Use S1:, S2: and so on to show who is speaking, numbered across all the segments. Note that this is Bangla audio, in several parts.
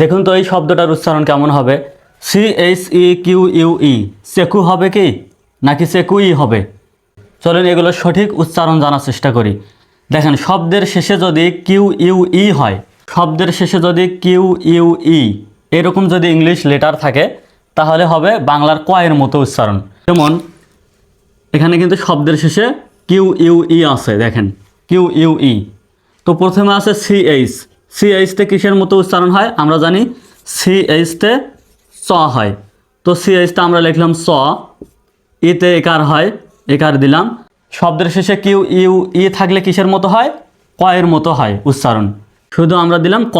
S1: দেখুন তো এই শব্দটার উচ্চারণ কেমন হবে? C H E Q U E সেকু হবে কি? নাকি সেকুই হবে? চলুন এগুলো সঠিক উচ্চারণ জানার চেষ্টা করি। দেখেন, শব্দের শেষে যদি কিউ ইউ ই হয়, শব্দের শেষে যদি কিউ ইউ ই এরকম যদি ইংলিশ লেটার থাকে, তাহলে হবে বাংলার কয়ের মতো উচ্চারণ। যেমন, এখানে কিন্তু শব্দের শেষে কিউ ইউ ই আছে, দেখেন কিউ ইউ ই তো প্রথমে আছে সি এইচ সি এইচতে কিসের মতো উচ্চারণ হয়? আমরা জানি সি এইচতে চ হয়। তো সি এইচতে আমরা লিখলাম চ ইতে একার হয়, একার দিলাম। শব্দের শেষে কিউ, ইউ, ই থাকলে কিসের মতো হয়? কয়ের মতো হয় উচ্চারণ। শুধু আমরা দিলাম ক।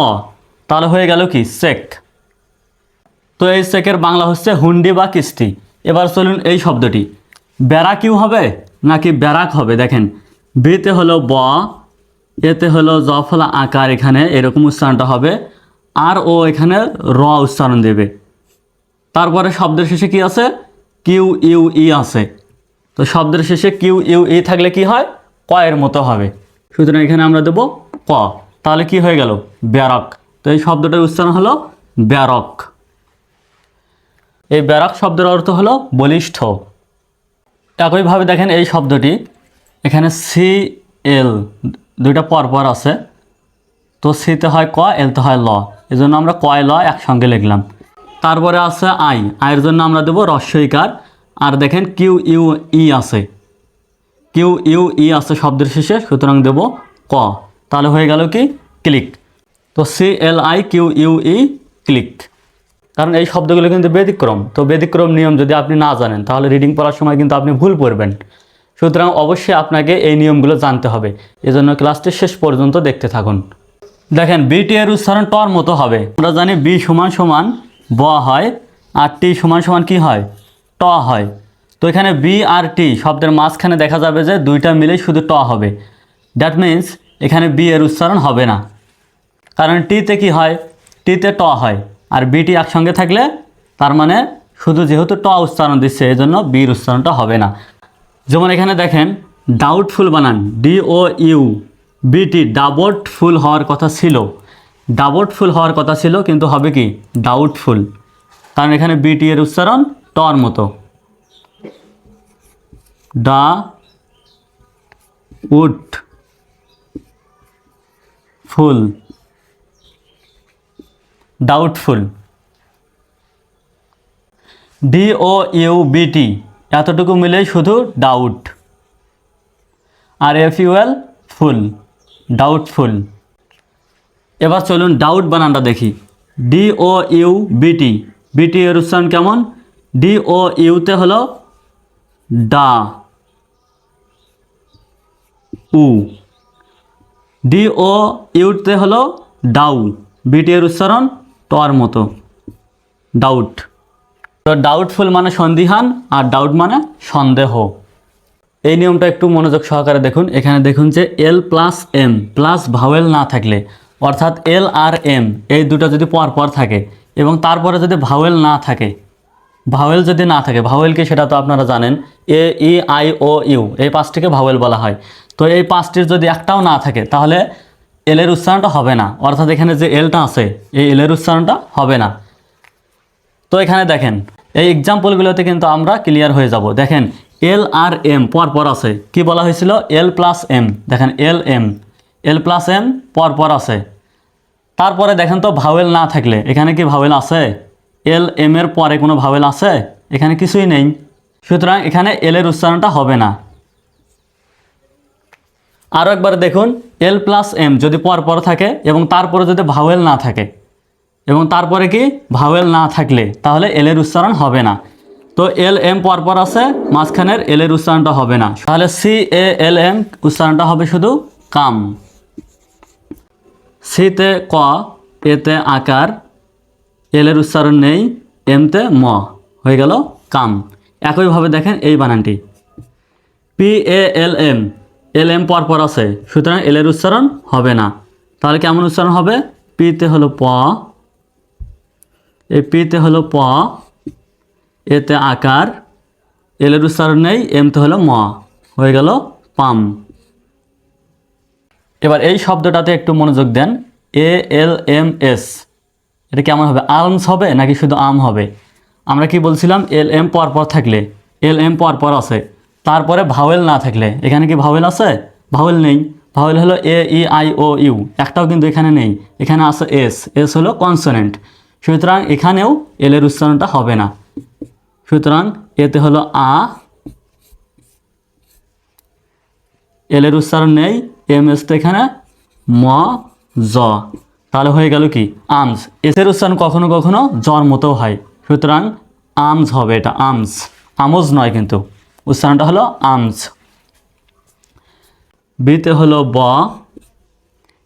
S1: তাহলে হয়ে গেল কি? চেক তো এই চেকের বাংলা হচ্ছে হুন্ডি বা কিস্তি। এবার চলুন এই শব্দটি। ব্যারাক ইউ হবে নাকি ব্যারাক হবে? দেখেন। বিতে হলো ব এতে হলো জফলা আকার এখানে এরকম উচ্চারণটা হবে। আর ও এখানে র উচ্চারণ দেবে। তারপরে শব্দের শেষে কি আছে? কিউ, ইউ, ই আছে। তো শব্দের শেষে কিউ, ইউ, ই থাকলে কি হয়? ক এর মতো হবে। সুতরাং এখানে আমরা দেব ক। তাহলে কি হয়ে গেল? ব্যারক। তো এই শব্দটার উচ্চারণ হলো ব্যারক। এই ব্যারক শব্দের অর্থ হলো বলিষ্ঠ। একইভাবে দেখেন এই শব্দটি। এখানে সি, এল। দুইটা পরপর আছে। তো সিতে হয় ক, এলতে হয় ল। এই জন্য আমরা কয় ল, একসঙ্গে লিখলাম। তারপরে আছে আই। আয়ের জন্য আমরা দেবো রস্বইকার আর দেখেন কিউ, ইউ, ই আছে। কিউ, ইউ, ই আছে শব্দের শেষে, সুতরাং দেব ক। তাহলে হয়ে গেল কি? ক্লিক। তো C, L, I, Q, U, E, click. কারণ এই শব্দগুলো কিন্তু ব্যতিক্রম। তো ব্যতিক্রম নিয়ম যদি আপনি না জানেন, তাহলে রিডিং পড়ার সময় কিন্তু আপনি ভুল পড়বেন। সুতরাং অবশ্যই আপনাকে এই নিয়মগুলো জানতে হবে। এজন্য ক্লাসটি শেষ পর্যন্ত দেখতে থাকুন। দেখেন বিটি এর উচ্চারণ টর মতো হবে। আমরা জানি বি সমান সমান ব হয়, আর টি সমান সমান কি হয়? ট হয়। তো এখানে বি আর টি শব্দের মাঝখানে দেখা যাবে যে দুইটা মিলে শুধু ট হবে। দ্যাট মিন্স এখানে বি এর উচ্চারণ হবে না। কারণ টিতে কি হয়? টিতে ট হয়, আর বিটি একসঙ্গে থাকলে তার মানে শুধু যেহেতু ট উচ্চারণ দিচ্ছে এই জন্য বির উচ্চারণটা হবে না। যেমন এখানে দেখেন ডাউটফুল বানান ডি ও ইউ বিটি ডাবটফুল হওয়ার কথা ছিল। ডাবটফুল হওয়ার কথা ছিল, কিন্তু হবে কি? ডাউটফুল কারণ এখানে বিটি এর উচ্চারণ টর মতো। Doubtful. Doubtful D O U B T মিলে শুধু ডাউট আর F U L full doubtful এবার চলুন ডাউট বানানটা দেখি। ডি ও ইউ বিটি বিটি এর উচ্চারণ কেমন? ডি ও ইউতে হলো ডা। উ। ডি ও ইউতে হলো ডাউ বিটি এর উচ্চারণ টর মতো। ডাউট তো ডাউটফুল মানে সন্দিহান আর ডাউট মানে সন্দেহ। এই নিয়মটা একটু মনোযোগ সহকারে দেখুন। এখানে দেখুন যে L plus M plus vowel না থাকলে, অর্থাৎ এল আর এম এই দুটো যদি পর পর থাকে এবং তারপরে যদি ভাওয়েল না থাকে ভাওয়েল যদি না থাকে ভাওয়েলকে সেটা তো আপনারা জানেন এ ই আই ও ইউ এই পাঁচটিকে ভাওয়েল বলা হয়। তো এই পাঁচটির যদি একটাও না থাকে, তাহলে এলের উচ্চারণটা হবে না। অর্থাৎ এখানে যে এলটা আছে, এই এলের উচ্চারণটা হবে না। তো এখানে দেখেন, এই এক্সাম্পলগুলোতে কিন্তু আমরা ক্লিয়ার হয়ে যাব। দেখেন এল আর এম পর পর আছে। কি বলা হয়েছিল? এল প্লাস এম দেখেন L M L plus M পর পর আছে। তারপরে দেখেন তো ভাওয়েল না থাকলে, এখানে কি ভাওয়েল আছে? এল এম এর পরে কোনো ভাওয়েল আছে? এখানে কিছুই নেই। সুতরাং এখানে এল এর উচ্চারণটা হবে না। আরও একবার দেখুন এল প্লাস এম যদি পর পর থাকে এবং তারপরে যদি ভাওয়েল না থাকে এবং তারপরে কি ভাওয়েল না থাকলে, তাহলে এল এর উচ্চারণ হবে না। তো এল এম পরপর আছে, মাঝখানের এল এর উচ্চারণটা হবে না। তাহলে সি এ এল এম উচ্চারণটা হবে শুধু কাম। সিতে ক, এতে আকার, এল এর উচ্চারণ নেই, এমতে ম। হয়ে গেল কাম। একইভাবে দেখেন এই বানানটি। P A L M L M পরপর আছে, সুতরাং এল এর উচ্চারণ হবে না। তাহলে কেমন উচ্চারণ হবে? পিতে হলো প এই পিতে হলো প, এতে আকার, এলের উচ্চারণ নেই, এমতে হলো ম, হয়ে গেল পাম। এবার এই শব্দটাতে একটু মনোযোগ দেন, এ, এল, এম, এস। এটা কেমন হবে আর্মস হবে নাকি শুধু আম হবে? আমরা কি বলছিলাম, এল, এম পরপর থাকলে, এল, এম পরপর আছে, তারপরে ভাওয়েল না থাকলে, এখানে কি ভাওয়েল আছে? ভাওয়েল নেই, ভাওয়েল হলো এ, ই, আই, ও, ইউ, একটাও কিন্তু এখানে নেই, এখানে আছে এস এস হলো কনসোনেন্ট সুতরাং এখানেও এল এর উচ্চারণটা হবে না। সুতরাং এতে হলো আ। এল এর উচ্চারণ নেই, এম এস তো এখানে ম, জ। তাহলে হয়ে গেল কি? আমস। এসের উচ্চারণ কখনো কখনো জ্বর মতো হয়। সুতরাং আমস হবে এটা, আমস। আমজ নয় কিন্তু। উচ্চারণটা হলো আমস। বিতে হলো ব।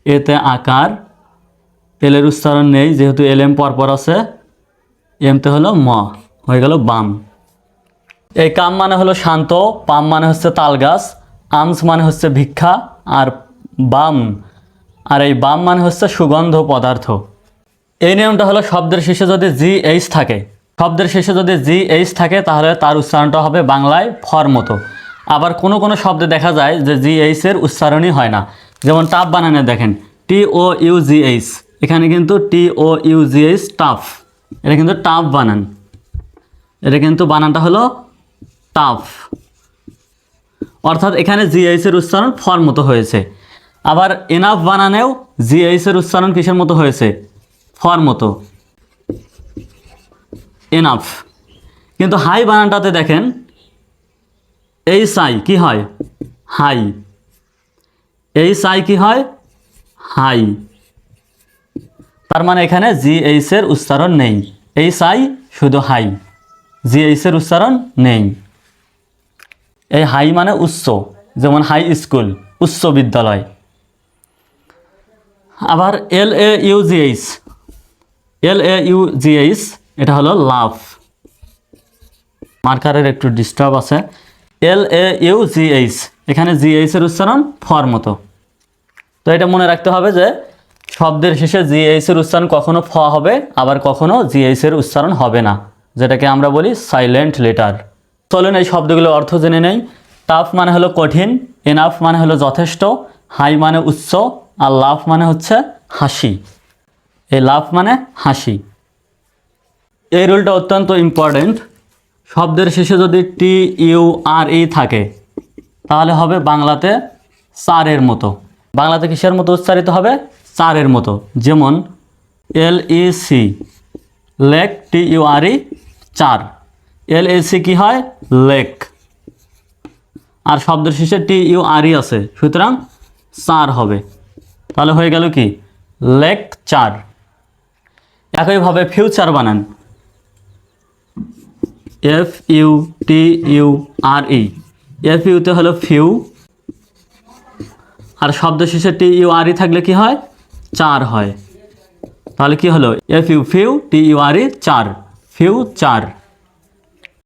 S1: এতে আকার এলের উচ্চারণ নেই, যেহেতু এল এম পরপর আছে এমতে হলো ম, হয়ে গেল বাম। এই কাম মানে হলো শান্ত, পাম মানে হচ্ছে তাল গাছ আমস মানে হচ্ছে ভিক্ষা, আর বাম, আর এই বাম মানে হচ্ছে সুগন্ধ পদার্থ। এই নিয়মটা হলো শব্দের শেষে যদি জি এইচ থাকে। শব্দের শেষে যদি জি এইচ থাকে, তাহলে তার উচ্চারণটা হবে বাংলায় ফর মতো। আবার কোনো কোনো শব্দে দেখা যায় যে জি এইচের উচ্চারণই হয় না। যেমন টাপ বানানে দেখেন, টি ও ইউ জি এইচ। এখানে কিন্তু T O U G H tough. এটা কিন্তু টাফ বানান। এটা কিন্তু বানানটা হলো টাফ। অর্থাৎ এখানে জিএইচের উচ্চারণ ফর মতো হয়েছে। আবার এনাফ বানানেও জিএইচের উচ্চারণ কিসের মতো হয়েছে? ফর মতো। এনাফ কিন্তু হাই বানানটাতে দেখেন, এই সাই কি হয়? হাই। এই সাই কি হয়? হাই। তার মানে এখানে জিএইচের উচ্চারণ নেই। এই সাই শুধু হাই। জিএইচের উচ্চারণ নেই। এই হাই মানে উচ্চ, যেমন হাই স্কুল, উচ্চ বিদ্যালয়। আবার L A U G H. L A U G H, এটা হলো লাভ মার্কারের একটু ডিস্টার্ব আছে। এল এ ইউ জি এইচ, এখানে জি এইচের উচ্চারণ ফর মতো। তো এটা মনে রাখতে হবে যে শব্দের শেষে জি এইচের উচ্চারণ কখনো ফ হবে, আবার কখনো জি এইচের উচ্চারণ হবে না। যেটাকে আমরা বলি সাইলেন্ট লেটার চলুন এই শব্দগুলোর অর্থ জেনে নেই। টাফ মানে হলো কঠিন এনাফ মানে হলো যথেষ্ট হাই মানে উচ্চ, আর লাভ মানে হচ্ছে হাসি। এই লাভ মানে হাসি। এই রুলটা অত্যন্ত ইম্পর্টেন্ট শব্দের শেষে যদি টি ইউ আর ই থাকে, তাহলে হবে বাংলাতে চারের মতো। বাংলাতে কিসের মতো উচ্চারিত হবে? চারের মতো। যেমন L E C lec T U E চার। এল এ সি কী হয়? লেক। আর শব্দের শেষে টি ইউ ই আছে। সুতরাং চার হবে। তাহলে হয়ে গেল কি? লেক চার। একইভাবে ফিউচার বানান। F U T U R E F ইউতে হলো ফিউ। আর শব্দ শেষে টি ইউ ই থাকলে কি হয়? চার হয়। তাহলে কি হলো? F U few T U R E চার। ফিউ চার।